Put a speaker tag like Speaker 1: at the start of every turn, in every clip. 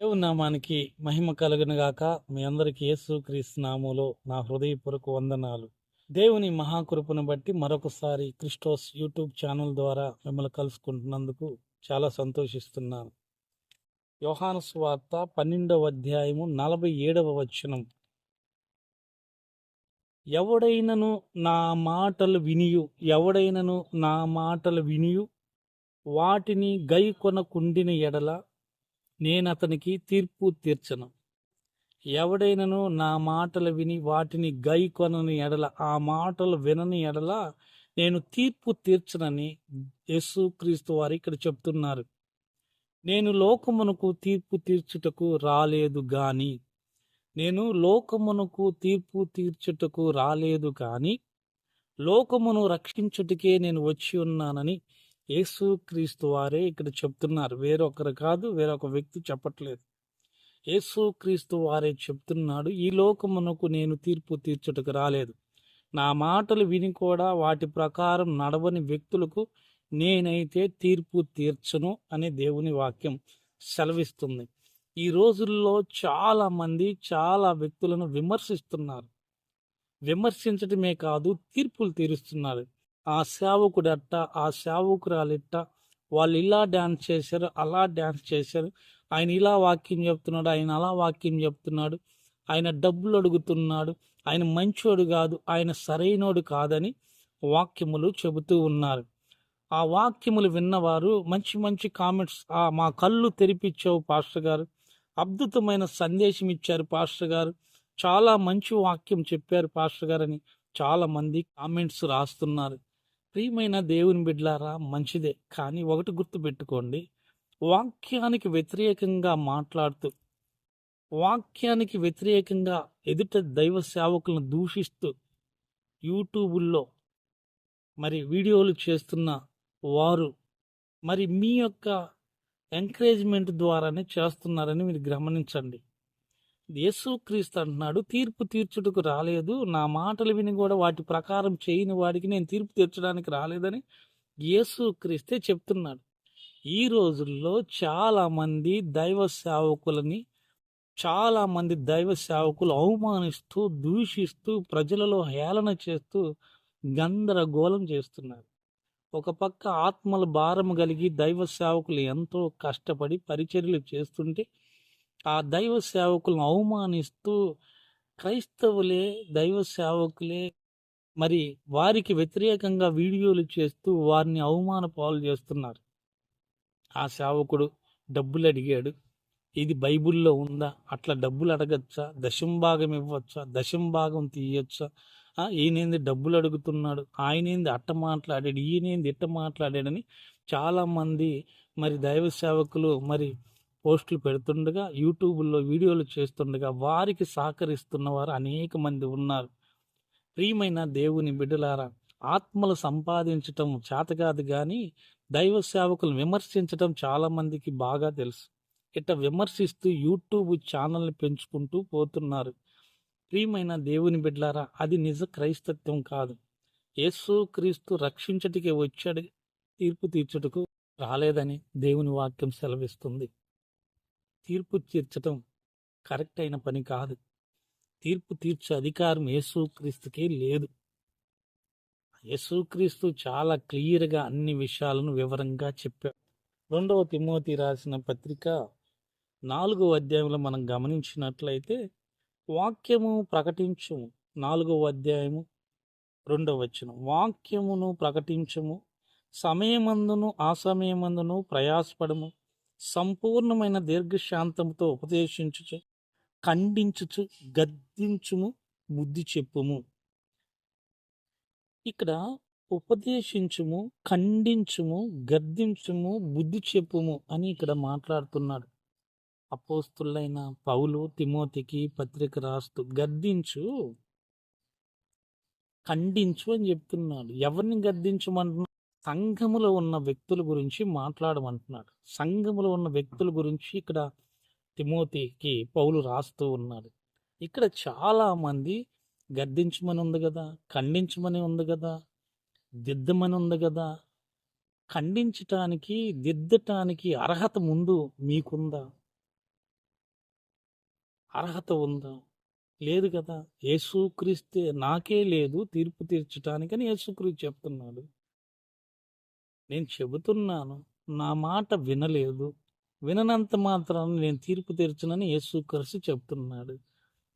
Speaker 1: దేవుని నామానికి మహిమ కలుగునుగాక మీ అందరికి యేసు క్రీస్తు నామములో నా హృదయపూర్వక వందనాలు. దేవుని మహాకృపను బట్టి మరొకసారి క్రిస్టోస్ యూట్యూబ్ ఛానల్ ద్వారా మిమ్మల్ని కలుసుకుంటున్నందుకు చాలా సంతోషిస్తున్నాను. యోహాను స్వార్త పన్నెండవ అధ్యాయము నలభై ఏడవ వచనం. ఎవడైనను నా మాటలు వినియు ఎవడైనను నా మాటలు వినియు వాటిని గై కొనకుండిన ఎడల నేను అతనికి తీర్పు తీర్చను. ఎవడైనను నా మాటలు విని వాటిని గై కొనని ఎడల ఆ మాటలు వినని ఎడల నేను తీర్పు తీర్చనని యేసు క్రీస్తు వారు ఇక్కడ చెప్తున్నారు. నేను లోకమునకు తీర్పు తీర్చుటకు రాలేదు గాని నేను లోకమునకు తీర్పు తీర్చుటకు రాలేదు కానీ లోకమును రక్షించుటకే నేను వచ్చి ఉన్నానని యేసుక్రీస్తు వారే ఇక్కడ చెప్తున్నారు. వేరొకరు కాదు వేరొక వ్యక్తి చెప్పట్లేదు. యేసుక్రీస్తు వారే చెప్తున్నాడు ఈ లోకమునకు నేను తీర్పు తీర్చుటకు రాలేదు. నా మాటలు విని కూడా వాటి ప్రకారం నడవని వ్యక్తులకు నేనైతే తీర్పు తీర్చను అనే దేవుని వాక్యం సెలవిస్తుంది. ఈ రోజుల్లో చాలా మంది చాలా వ్యక్తులను విమర్శిస్తున్నారు. విమర్శించడమే కాదు తీర్పులు తీరుస్తున్నారు. ఆ సేవకుడట్ట ఆ సేవకురాలిట్ట వాళ్ళు ఇలా డ్యాన్స్ చేశారు అలా డ్యాన్స్ చేశారు. ఆయన ఇలా వాక్యం చెప్తున్నాడు ఆయన అలా వాక్యం చెప్తున్నాడు. ఆయన డబ్బులు అడుగుతున్నాడు. ఆయన మంచోడు కాదు ఆయన సరైనోడు కాదని వాక్యములు చెబుతూ ఉన్నారు. ఆ వాక్యములు విన్నవారు మంచి మంచి కామెంట్స్ ఆ మా కళ్ళు తెరిపించావు పాస్టర్ గారు. అద్భుతమైన సందేశం ఇచ్చారు పాస్టర్ గారు. చాలా మంచి వాక్యం చెప్పారు పాస్టర్ గారు అని చాలా మంది కామెంట్స్ రాస్తున్నారు. ప్రియమైన దేవుని బిడ్లారా మంచిదే. కానీ ఒకటి గుర్తుపెట్టుకోండి. వాక్యానికి వ్యతిరేకంగా మాట్లాడుతూ వాక్యానికి వ్యతిరేకంగా ఎదుట దైవ సేవకులను దూషిస్తూ యూట్యూబుల్లో మరి వీడియోలు చేస్తున్న వారు మరి మీ యొక్క ఎంకరేజ్మెంట్ ద్వారానే చేస్తున్నారని మీరు గమనించండి. యేసుక్రీస్తు అంటున్నాడు తీర్పు తీర్చుటకు రాలేదు. నా మాటలు విని కూడా వాటి ప్రకారం చేయని వాడికి నేను తీర్పు తీర్చడానికి రాలేదని యేసుక్రీస్తే చెప్తున్నాడు. ఈ రోజుల్లో చాలామంది దైవ సేవకులని చాలామంది దైవ సేవకులు అవమానిస్తూ దూషిస్తూ ప్రజలలో హేళన చేస్తూ గందరగోళం చేస్తున్నారు. ఒక పక్క ఆత్మల భారం కలిగి దైవ సేవకులు ఎంతో కష్టపడి పరిచర్యలు చేస్తుంటే ఆ దైవ సేవకులను అవమానిస్తూ క్రైస్తవులే దైవ సేవకులే మరి వారికి వ్యతిరేకంగా వీడియోలు చేస్తూ వారిని అవమాన పాలు చేస్తున్నారు. ఆ సేవకుడు డబ్బులు అడిగాడు. ఇది బైబిల్లో ఉందా? అట్లా డబ్బులు అడగచ్చా? దశంభాగం ఇవ్వచ్చా? దశంభాగం తీయచ్చా? ఈయనేంది డబ్బులు అడుగుతున్నాడు? ఆయనేంది అట్ట మాట్లాడాడు? ఈయనేంది ఇట్ట మాట్లాడాడని చాలామంది మరి దైవ సేవకులు మరి పోస్టులు పెడుతుండగా యూట్యూబ్లో వీడియోలు చేస్తుండగా వారికి సహకరిస్తున్న వారు అనేక మంది ఉన్నారు. ప్రియమైన దేవుని బిడ్డలారా ఆత్మలు సంపాదించటం చేతకాదు కానీ దైవ సేవకులు విమర్శించటం చాలామందికి బాగా తెలుసు. ఇట్ట విమర్శిస్తూ యూట్యూబ్ ఛానల్ని పెంచుకుంటూ పోతున్నారు. ప్రియమైన దేవుని బిడ్డలారా అది నిజ క్రైస్తత్వం కాదు. యేసు క్రీస్తు రక్షించటికి వచ్చాడు తీర్పు తీర్చుటకు రాలేదని దేవుని వాక్యం సెలవిస్తుంది. తీర్పు తీర్చటం కరెక్ట్ అయిన పని కాదు. తీర్పు తీర్చే అధికారం యేసుక్రీస్తుకే లేదు. యేసుక్రీస్తు చాలా క్లియర్గా అన్ని విషయాలను వివరంగా చెప్పాడు. రెండవ తిమోతి రాసిన పత్రిక నాలుగవ అధ్యాయంలో మనం గమనించినట్లయితే వాక్యము ప్రకటించము. నాలుగవ అధ్యాయము రెండవ వచనం. వాక్యమును ప్రకటించము. సమయమందును ఆ ప్రయాసపడము. సంపూర్ణమైన దీర్ఘశాంతంతో ఉపదేశించుచు ఖండించుచు గద్దించుము బుద్ధి చెప్పుము. ఇక్కడ ఉపదేశించుము ఖండించుము గద్దించుము బుద్ధి చెప్పుము అని ఇక్కడ మాట్లాడుతున్నాడు. అపోస్తులైన పౌలు తిమోతికి పత్రిక రాస్తూ గద్దించు ఖండించు అని చెప్తున్నాడు. ఎవరిని గద్దించమంటున్నాడు? సంఘములో ఉన్న వ్యక్తుల గురించి మాట్లాడమంటున్నాడు. సంఘములో ఉన్న వ్యక్తుల గురించి ఇక్కడ తిమోతికి పౌలు రాస్తూ ఉన్నాడు. ఇక్కడ చాలామంది గద్దించమని ఉంది కదా ఖండించమని ఉంది కదా దిద్దమని ఉంది కదా. ఖండించటానికి దిద్దటానికి అర్హత ముందు మీకుందా? అర్హత ఉందా? లేదు కదా. యేసుక్రీస్తే నాకే లేదు తీర్పు తీర్చటానికని యేసుక్రీస్తు చెప్తున్నాడు. నేను చెబుతున్నాను నా మాట వినలేదు. విననంత మాత్రాన నేను తీర్పు తీర్చనని యేసుక్రీస్తు చెప్తున్నాడు.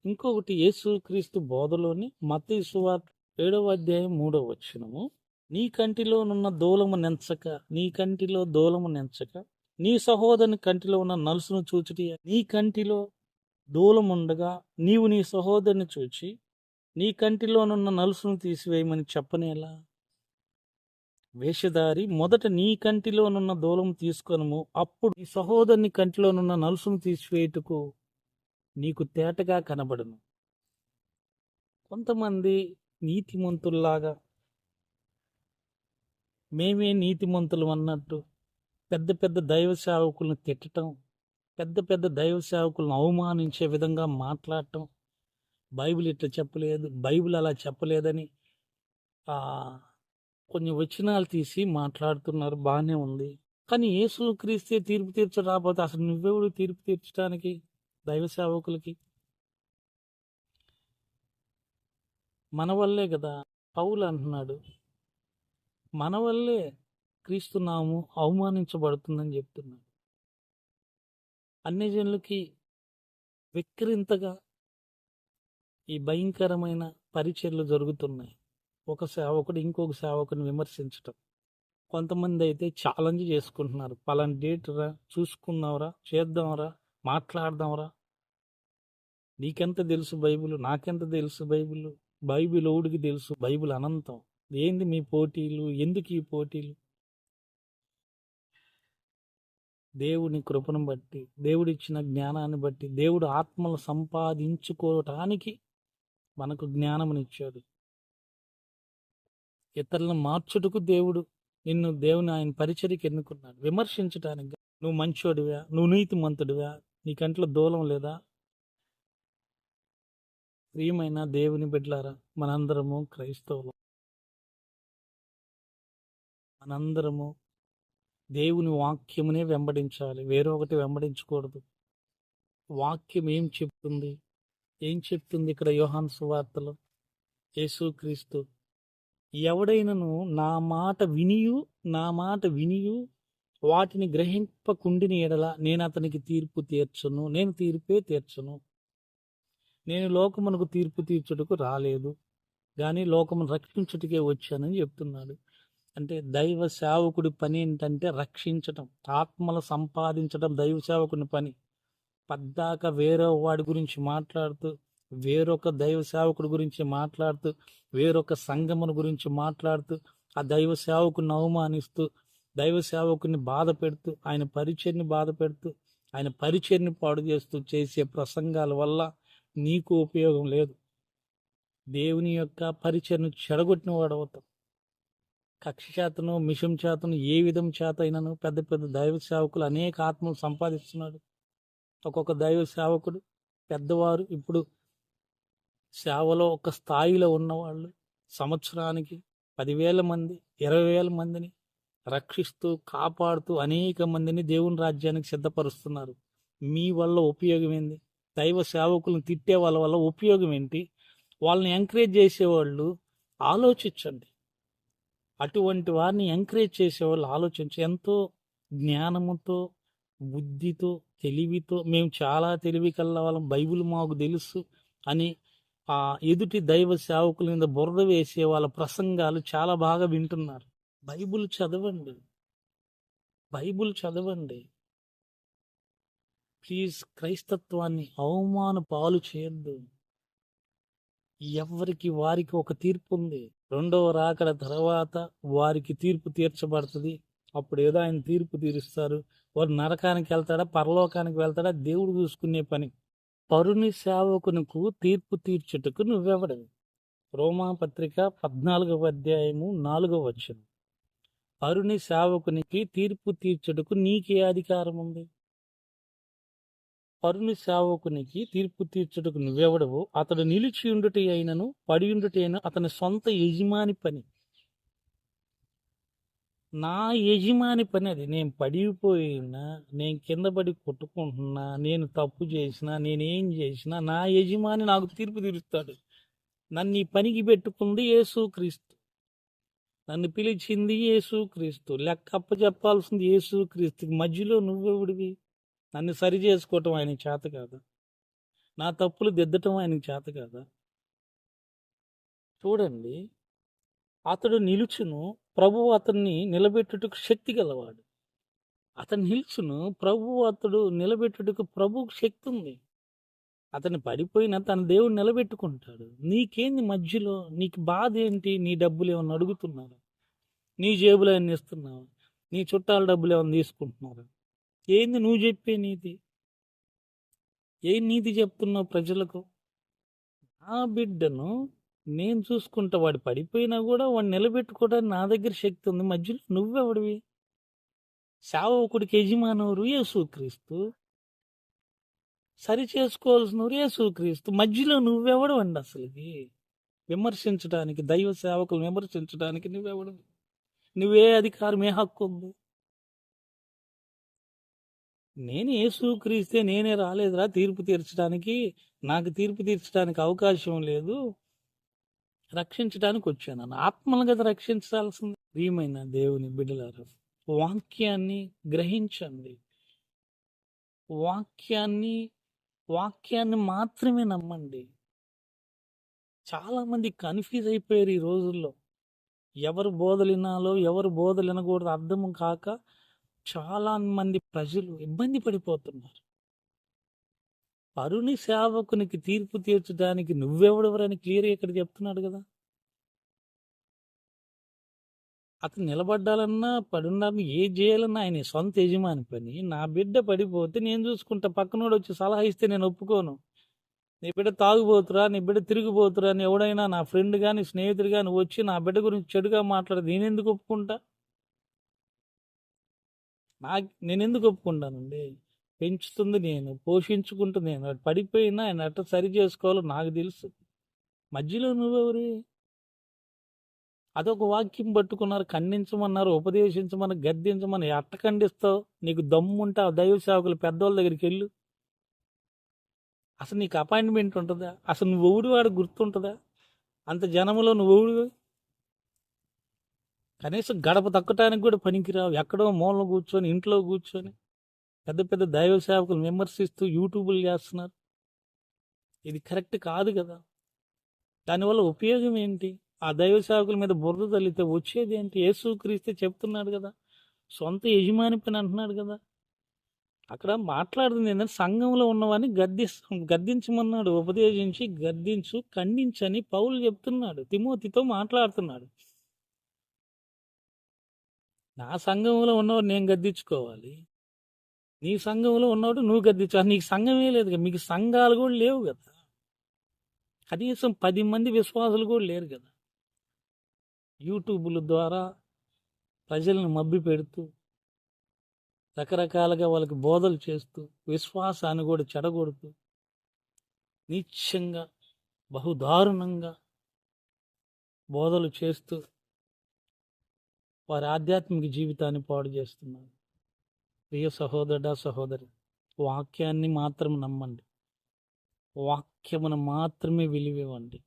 Speaker 1: ఇంకొకటి యేసుక్రీస్తు బోధలోని మత సువార్త ఏడవ అధ్యాయం మూడవ వచ్చినము నీ కంటిలోనున్న దూలము నెంచక నీ కంటిలో దూలము నెంచక నీ సహోదరుని కంటిలో ఉన్న నలుసును చూచుటి నీ కంటిలో దూలముండగా నీవు నీ సహోదరుని చూచి నీ కంటిలోనున్న నలుసును తీసివేయమని చెప్పనేలా? వేషధారి మొదట నీ కంటిలోనున్న దూలము తీసుకొనము. అప్పుడు నీ సహోదరుని కంటిలోనున్న నలుసును తీసివేయుటకు నీకు తేటగా కనబడును. కొంతమంది నీతిమంతుల్లాగా మేమే నీతిమంతులు అన్నట్టు పెద్ద పెద్ద దైవ సేవకులను తిట్టడం పెద్ద పెద్ద దైవ సేవకులను అవమానించే విధంగా మాట్లాడటం. బైబిల్ ఇట్లా చెప్పలేదు బైబిల్ అలా చెప్పలేదని కొన్ని వచనాలు తీసి మాట్లాడుతున్నారు. బాగానే ఉంది. కానీ యేసు క్రీస్తే తీర్పు తీర్చ రాకపోతే అసలు నువ్వెవడు తీర్పు తీర్చడానికి దైవ సేవకులకి? మన వల్లే కదా. పౌలు అంటున్నాడు మన వల్లే క్రీస్తు నాము అవమానించబడుతుందని చెప్తున్నాడు. అన్ని జనులకి విక్రింతగా ఈ భయంకరమైన పరిచర్లు జరుగుతున్నాయి. ఒక సేవకుడు ఇంకొక సేవకుని విమర్శించటం. కొంతమంది అయితే ఛాలెంజ్ చేసుకుంటున్నారు. పలానా డేట్ రా చూసుకుందాంరా చేద్దాంరా మాట్లాడదాంరా. నీకెంత తెలుసు బైబిల్? నాకెంత తెలుసు బైబిల్? బైబిల్ ఓడికి తెలుసు బైబిల్ అనంతం. ఏంది మీ పోటీలు? ఎందుకు ఈ పోటీలు? దేవుని కృపను బట్టి దేవుడిచ్చిన జ్ఞానాన్ని బట్టి దేవుడు ఆత్మలు సంపాదించుకోవటానికి మనకు జ్ఞానమునిచ్చాడు. ఇతరులను మార్చుటకు దేవుడు నిన్ను దేవుని ఆయన పరిచర్యకి ఎన్నుకున్నాడు. విమర్శించటానికి నువ్వు మంచోడివా? నువ్వు నీతిమంతుడివా? నీ కంట్లో దూలం లేదా? ప్రియమైన దేవుని బిడ్డలారా మనందరము క్రైస్తవులు. మనందరము దేవుని వాక్యమునే వెంబడించాలి. వేరొకటి వెంబడించకూడదు. వాక్యం ఏం చెప్తుంది? ఏం చెప్తుంది ఇక్కడ యోహాన్ సువార్తలో? యేసుక్రీస్తు ఎవడైనను నా మాట వినియు నా మాట వినియు. వాటిని గ్రహింపకుండిని ఎడల నేను అతనికి తీర్పు తీర్చను నేను తీర్పే తీర్చను. నేను లోకమునకు తీర్పు తీర్చుటకు రాలేదు కానీ లోకమును రక్షించుటకే వచ్చానని చెప్తున్నాడు. అంటే దైవ సేవకుడి పని ఏంటంటే రక్షించటం ఆత్మలు సంపాదించడం దైవ సేవకుని పని. పద్దాక వేరే వాడి గురించి మాట్లాడుతూ వేరొక దైవ సేవకుడి గురించి మాట్లాడుతూ వేరొక సంగమును గురించి మాట్లాడుతూ ఆ దైవ సేవకుని అవమానిస్తూ దైవ సేవకుని బాధ పెడుతూ ఆయన పరిచయని బాధ పెడుతూ ఆయన పరిచయని పాడు చేస్తూ చేసే ప్రసంగాల వల్ల నీకు ఉపయోగం లేదు. దేవుని యొక్క పరిచయను చెడగొట్టిన వాడు అవుతాం కక్ష చేతను మిషం చేతను ఏ విధం చేత అయినను పెద్ద పెద్ద దైవ సేవకులు అనేక ఆత్మలు సంపాదిస్తున్నాడు. ఒక్కొక్క దైవ సేవకుడు పెద్దవారు ఇప్పుడు సేవలో ఒక స్థాయిలో ఉన్నవాళ్ళు సంవత్సరానికి పదివేల మంది ఇరవై వేల మందిని రక్షిస్తూ కాపాడుతూ అనేక మందిని దేవుని రాజ్యానికి సిద్ధపరుస్తున్నారు. మీ వల్ల ఉపయోగం ఏంది? దైవ సేవకులను తిట్టే వాళ్ళ వల్ల ఉపయోగం ఏంటి? వాళ్ళని ఎంకరేజ్ చేసేవాళ్ళు ఆలోచించండి. అటువంటి వారిని ఎంకరేజ్ చేసేవాళ్ళు ఆలోచించి ఎంతో జ్ఞానముతో బుద్ధితో తెలివితో మేము చాలా తెలివి కల్లా వాళ్ళం బైబిల్ మాకు తెలుసు అని ఆ ఎదుటి దైవ సేవకుల మీద బురద వేసే వాళ్ళ ప్రసంగాలు చాలా బాగా వింటున్నారు. బైబిల్ చదవండి. బైబిల్ చదవండి. ప్లీజ్ క్రైస్తత్వాన్ని అవమాన పాలు చేయొద్దు. ఎవరికి వారికి ఒక తీర్పు ఉంది. రెండవ రాకడ తర్వాత వారికి తీర్పు తీర్చబడుతుంది. అప్పుడు ఏదో ఆయన తీర్పు తీరుస్తారు. వారు నరకానికి వెళ్తాడా? పరలోకానికి వెళ్తాడా? దేవుడు చూసుకునే పని. పరుని సేవకునకు తీర్పు తీర్చుటకు నువ్వెవడవి? రోమాపత్రిక పద్నాలుగవ అధ్యాయము నాలుగవ వచనం. పరుని సేవకునికి తీర్పు తీర్చుటకు నీకే అధికారం ఉంది పరుని సేవకునికి తీర్పు తీర్చుటకు నువ్వెవడవు అతడు నిలిచి ఉండుటి అయినను పడి అయిన అతని సొంత యజమాని పని. నా యజమాని పని అది. నేను పడిపోయినా నేను కింద పడి కొట్టుకుంటున్నా నేను తప్పు చేసినా నేనేం చేసినా నా యజమాని నాకు తీర్పు తీరుస్తాడు. నన్ను ఈ పనికి పెట్టుకుంది యేసుక్రీస్తు. నన్ను పిలిచింది యేసుక్రీస్తు. లెక్క అప్ప చెప్పాల్సింది యేసుక్రీస్తుకి. మధ్యలో నువ్వెవుడివి? నన్ను సరి చేసుకోవటం ఆయన చేత కాదా? నా తప్పులు దిద్దటం ఆయనకి చేత కాదా? చూడండి. అతడు నిలుచును ప్రభువు అతన్ని నిలబెట్టుటకు శక్తి గలవాడు. అతను నిల్చును ప్రభువు అతడు నిలబెట్టుటకు ప్రభువుకు శక్తి ఉంది. అతను పడిపోయినా తన దేవుడు నిలబెట్టుకుంటాడు. నీకేంది మధ్యలో? నీకు బాధ ఏంటి? నీ డబ్బులు ఏమన్నా అడుగుతున్నారు? నీ జేబులు ఏమన్నా ఇస్తున్నావు? నీ చుట్టాల డబ్బులు ఏమన్నా తీసుకుంటున్నారు? ఏంది నువ్వు చెప్పే నీతి? ఏ నీతి చెప్తున్నావు ప్రజలకు? నా బిడ్డను నేను చూసుకుంటా వాడు పడిపోయినా కూడా వాడు నిలబెట్టుకోవడానికి నా దగ్గర శక్తి ఉంది. మధ్యలో నువ్వెవడివి? సేవకుడికి యజమానవరు యేసుక్రీస్తు. సరి చేసుకోవాల్సినవారు యేసుక్రీస్తు. మధ్యలో నువ్వెవడు అండి విమర్శించడానికి దైవ సేవకులు విమర్శించడానికి నువ్వెవడు? నువ్వే అధికారం ఏ హక్కు ఉంది? నేను యేసుక్రీస్తే నేనే రాలేదురా తీర్పు తీర్చడానికి. నాకు తీర్పు తీర్చడానికి అవకాశం లేదు. రక్షించడానికి వచ్చాను నా ఆత్మను కదా రక్షించాల్సింది ప్రియమైన దేవుని బిడ్డలారు వాక్యాన్ని గ్రహించండి. వాక్యాన్ని వాక్యాన్ని మాత్రమే నమ్మండి. చాలామంది కన్ఫ్యూజ్ అయిపోయారు ఈ రోజుల్లో. ఎవరు బోధలు వినాలో ఎవరు బోధలు వినకూడదు అర్థం కాక చాలా మంది ప్రజలు ఇబ్బంది పడిపోతున్నారు. పరుని సేవకునికి తీర్పు తీర్చడానికి నువ్వెవడెవరని క్లియర్ ఇక్కడ చెప్తున్నాడు కదా. అతను నిలబడ్డాలన్నా పడున్నారని ఏ చేయాలన్నా ఆయన సొంత యజమాని పని. నా బిడ్డ పడిపోతే నేను చూసుకుంటా. పక్కనోడు వచ్చి సలహా ఇస్తే నేను ఒప్పుకోను. నీ బిడ్డ తాగుబోతురా నీ బిడ్డ తిరిగిపోతురా అని ఎవడైనా నా ఫ్రెండ్ కానీ స్నేహితుడు కానీ వచ్చి నా బిడ్డ గురించి చెడుగా మాట్లాడి నేను ఎందుకు ఒప్పుకుంటా? నా నేను ఎందుకు ఒప్పుకుంటానండి? పెంచుతుంది నేను పోషించుకుంటుంది నేను. వాడు పడిపోయినా ఆయన అట్ట సరి చేసుకోవాలో నాకు తెలుసు. మధ్యలో నువ్వెవరి? అదొక వాక్యం పట్టుకున్నారు ఖండించమన్నారు ఉపదేశించమని గద్దించమని ఎట్ట ఖండిస్తావు నీకు దమ్ముంటే ఆ దైవ సేవకులు పెద్దవాళ్ళ దగ్గరికి వెళ్ళు. అసలు నీకు అపాయింట్మెంట్ ఉంటుందా? అసలు నువ్వు ఊడి వాడు గుర్తుంటుందా? అంత జనములో నువ్వు ఊడి కనీసం గడప తక్కటానికి కూడా పనికిరావు. ఎక్కడో మూలలో కూర్చొని ఇంట్లో కూర్చొని. పెద్ద పెద్ద దైవ సేవకులు విమర్శిస్తూ యూట్యూబ్లు చేస్తున్నారు. ఇది కరెక్ట్ కాదు కదా. దానివల్ల ఉపయోగం ఏంటి? ఆ దైవ సేవకుల మీద బురద తల్లితే వచ్చేది ఏంటి? యేసుక్రీస్తే చెప్తున్నాడు కదా. సొంత యజమాని పని అంటున్నాడు కదా. అక్కడ మాట్లాడుతుంది ఏంటంటే సంఘంలో ఉన్నవాడిని గద్ది గద్దించమన్నాడు ఉపదేశించి గద్దించు ఖండించని పౌలు చెప్తున్నాడు తిమోతితో మాట్లాడుతున్నాడు. నా సంఘంలో ఉన్నవాడు నేను గద్దించుకోవాలి? నీ సంఘంలో ఉన్నప్పుడు నువ్వు గద్దించావు. నీకు సంఘమే లేదు కదా. మీకు సంఘాలు కూడా లేవు కదా. కనీసం పది మంది విశ్వాసులు కూడా లేరు కదా. యూట్యూబ్ల ద్వారా ప్రజలను మబ్బి పెడుతూ రకరకాలుగా వాళ్ళకి బోధలు చేస్తూ విశ్వాసాన్ని కూడా చెడగొడుతూ నీచ్యంగా బహుదారుణంగా బోధలు చేస్తూ వారి ఆధ్యాత్మిక జీవితాన్ని పాడు చేస్తున్నారు. ప్రియ సహోదరుడా సహోదరి వాక్యాన్ని మాత్రం నమ్మండి. వాక్యమును మాత్రమే విలువివ్వండి.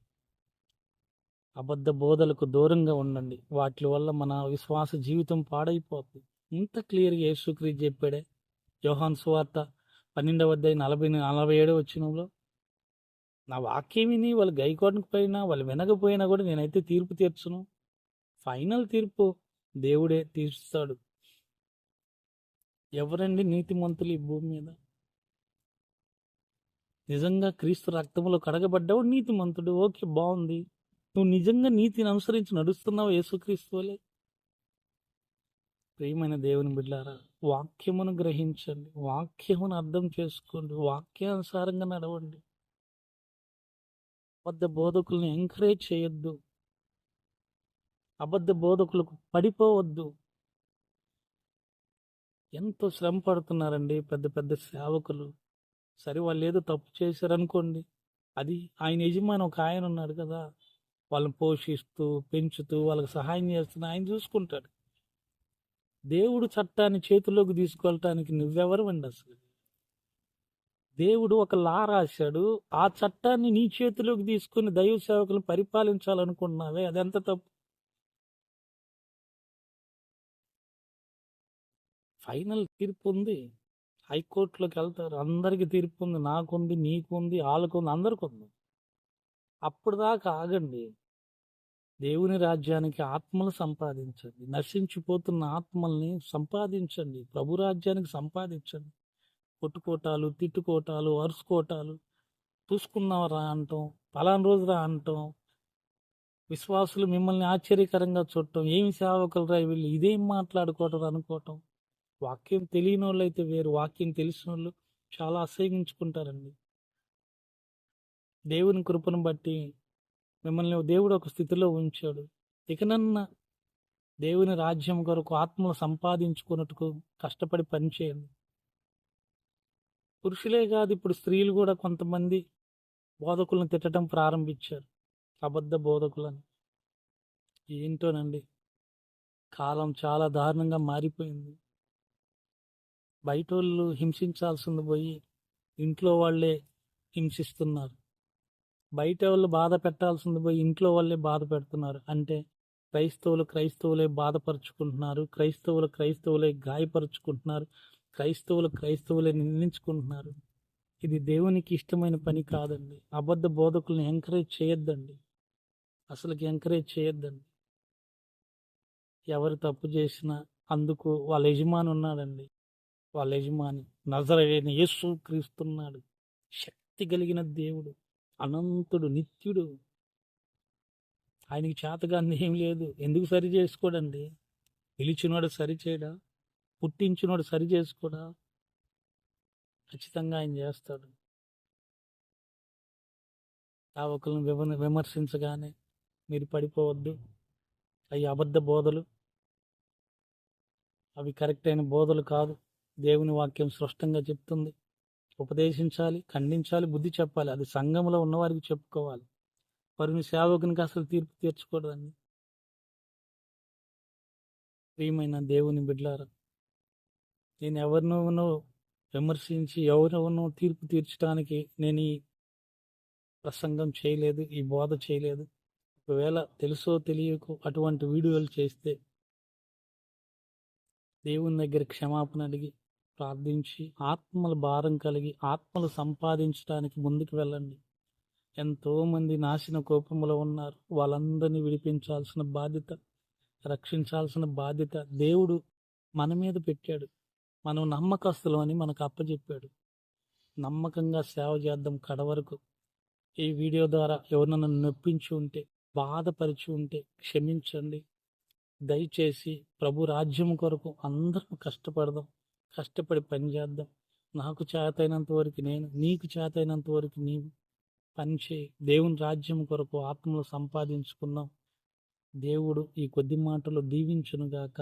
Speaker 1: అబద్ధ బోధలకు దూరంగా ఉండండి. వాటి వల్ల మన విశ్వాస జీవితం పాడైపోతుంది ఇంత క్లియర్గా యేసుక్రీస్తు చెప్పాడే. యోహాన్ సువార్త పన్నెండవ అధ్యాయ నలభై నలభై ఏడో వచ్చినంలో నా వాక్యం విని వాళ్ళు గైకోడానికి పోయినా వాళ్ళు వినకపోయినా కూడా నేనైతే తీర్పు తీర్చును. ఫైనల్ తీర్పు దేవుడే తీర్చుతాడు. ఎవరండి నీతిమంతులు ఈ భూమి మీద? నిజంగా క్రీస్తు రక్తంలో కడగబడ్డావు నీతిమంతుడు ఓకే బాగుంది. నువ్వు నిజంగా నీతిని అనుసరించి నడుస్తున్నావు యేసుక్రీస్తు ప్రియమైన దేవుని బిడ్డారా వాక్యమును గ్రహించండి. వాక్యమును అర్థం చేసుకోండి. వాక్యానుసారంగా నడవండి. అబద్ధ బోధకుల్ని ఎంకరేజ్ చేయొద్దు. అబద్ధ బోధకులకు పడిపోవద్దు. ఎంతో శ్రమ పడుతున్నారండి పెద్ద పెద్ద సేవకులు. సరే వాళ్ళు ఏదో తప్పు చేశారనుకోండి అది ఆయన యజమాని ఒక ఆయన ఉన్నాడు కదా వాళ్ళని పోషిస్తూ పెంచుతూ వాళ్ళకి సహాయం చేస్తున్న ఆయన చూసుకుంటాడు. దేవుడు చట్టాన్ని చేతిలోకి తీసుకెళ్ళటానికి నువ్వెవరు అండి అసలు? దేవుడు ఒక లా రాశాడు ఆ చట్టాన్ని నీ చేతిలోకి తీసుకుని దైవ సేవకులను పరిపాలించాలనుకుంటున్నావే అదెంత తప్పు? ఫైనల్ తీర్పు ఉంది హైకోర్టులోకి వెళ్తారు. అందరికీ తీర్పు ఉంది నాకుంది నీకుంది వాళ్ళకుంది అందరికి ఉంది అప్పుడు దాకా ఆగండి. దేవుని రాజ్యానికి ఆత్మలు సంపాదించండి. నశించిపోతున్న ఆత్మల్ని సంపాదించండి. ప్రభు రాజ్యానికి సంపాదించండి. కొట్టుకోటాలు తిట్టుకోటాలు అరుచుకోటాలు. చూసుకున్నావరా అంటాం. పలానా రోజు రా అంటాం. విశ్వాసులు మిమ్మల్ని ఆశ్చర్యకరంగా చూడటం. ఏమి సేవకులు రా వీళ్ళు? ఇదేం మాట్లాడుకోవటం అనుకోవటం? వాక్యం తెలియని వాళ్ళు అయితే వేరు వాక్యం తెలిసిన వాళ్ళు చాలా అసహించుకుంటారండి దేవుని కృపను బట్టి మిమ్మల్ని దేవుడు ఒక స్థితిలో ఉంచాడు. ఇకనన్న దేవుని రాజ్యం కొరకు ఆత్మలు సంపాదించుకున్నట్టుకు కష్టపడి పనిచేయండి పురుషులే కాదు ఇప్పుడు స్త్రీలు కూడా కొంతమంది బోధకులను తిట్టడం ప్రారంభించారు. అబద్ధ బోధకులను. ఏంటోనండి? కాలం చాలా దారుణంగా మారిపోయింది. బయట వాళ్ళు హింసించాల్సింది పోయి ఇంట్లో వాళ్ళే హింసిస్తున్నారు. బయట వాళ్ళు బాధ పెట్టాల్సింది పోయి ఇంట్లో వాళ్ళే బాధ పెడుతున్నారు. అంటే క్రైస్తవులు క్రైస్తవులే బాధపరుచుకుంటున్నారు. క్రైస్తవులు క్రైస్తవులే గాయపరుచుకుంటున్నారు. క్రైస్తవులు క్రైస్తవులే నిందించుకుంటున్నారు. ఇది దేవునికి ఇష్టమైన పని కాదండి. అబద్ధ బోధకుల్ని ఎంకరేజ్ చేయొద్దండి. అసలుకి ఎంకరేజ్ చేయొద్దండి. ఎవరు తప్పు చేసినా అందుకు వాళ్ళ యజమాని ఉన్నాడండి వాళ్ళ యజమాని. నజరైన యేసు క్రీస్తున్నాడు శక్తి కలిగిన దేవుడు. అనంతుడు నిత్యుడు. ఆయనకి చేతగా ఏం లేదు. ఎందుకు సరి చేసుకోడండి? పిలిచినోడు సరిచేయడా పుట్టించినోడు సరి చేసుకోడా? ఖచ్చితంగా ఆయన చేస్తాడు. సేవకులను విమ విమర్శించగానే మీరు పడిపోవద్దు. అవి అబద్ధ బోధలు. అవి కరెక్ట్ అయిన బోధలు కాదు. దేవుని వాక్యం స్పష్టంగా చెప్తుంది. ఉపదేశించాలి ఖండించాలి బుద్ధి చెప్పాలి. అది సంఘంలో ఉన్నవారికి చెప్పుకోవాలి. వారిని సేవకునికి అసలు తీర్పు తీర్చకూడదండి. ప్రియమైన దేవుని బిడ్లారా నేను ఎవరినో విమర్శించి ఎవరెవరినో తీర్పు తీర్చడానికి నేను ఈ ప్రసంగం చేయలేదు ఈ బోధ చేయలేదు. ఒకవేళ తెలుసో తెలియకు అటువంటి వీడియోలు చేస్తే దేవుని దగ్గర క్షమాపణ అడిగి ప్రార్థించి ఆత్మల భారం కలిగి ఆత్మలు సంపాదించడానికి ముందుకు వెళ్ళండి. ఎంతోమంది నాశన కోపంలో ఉన్నారు. వాళ్ళందరినీ విడిపించాల్సిన బాధ్యత రక్షించాల్సిన బాధ్యత దేవుడు మన మీద పెట్టాడు. మనం నమ్మకస్తులు అని మనకు అప్పచెప్పాడు నమ్మకంగా సేవ చేద్దాం కడవరకు. ఈ వీడియో ద్వారా ఎవరినన్నా నొప్పించి ఉంటే బాధపరిచి ఉంటే క్షమించండి. దయచేసి ప్రభు రాజ్యం కొరకు అందరం కష్టపడదాం. కష్టపడి పని చేద్దాం. నాకు చేతైనంత వరకు నేను నీకు చేతైనంత వరకు నీవు పని చేయి. దేవుని రాజ్యం కొరకు ఆత్మలు సంపాదించుకున్నాం. దేవుడు ఈ కొద్ది మాటలు దీవించునుగాక.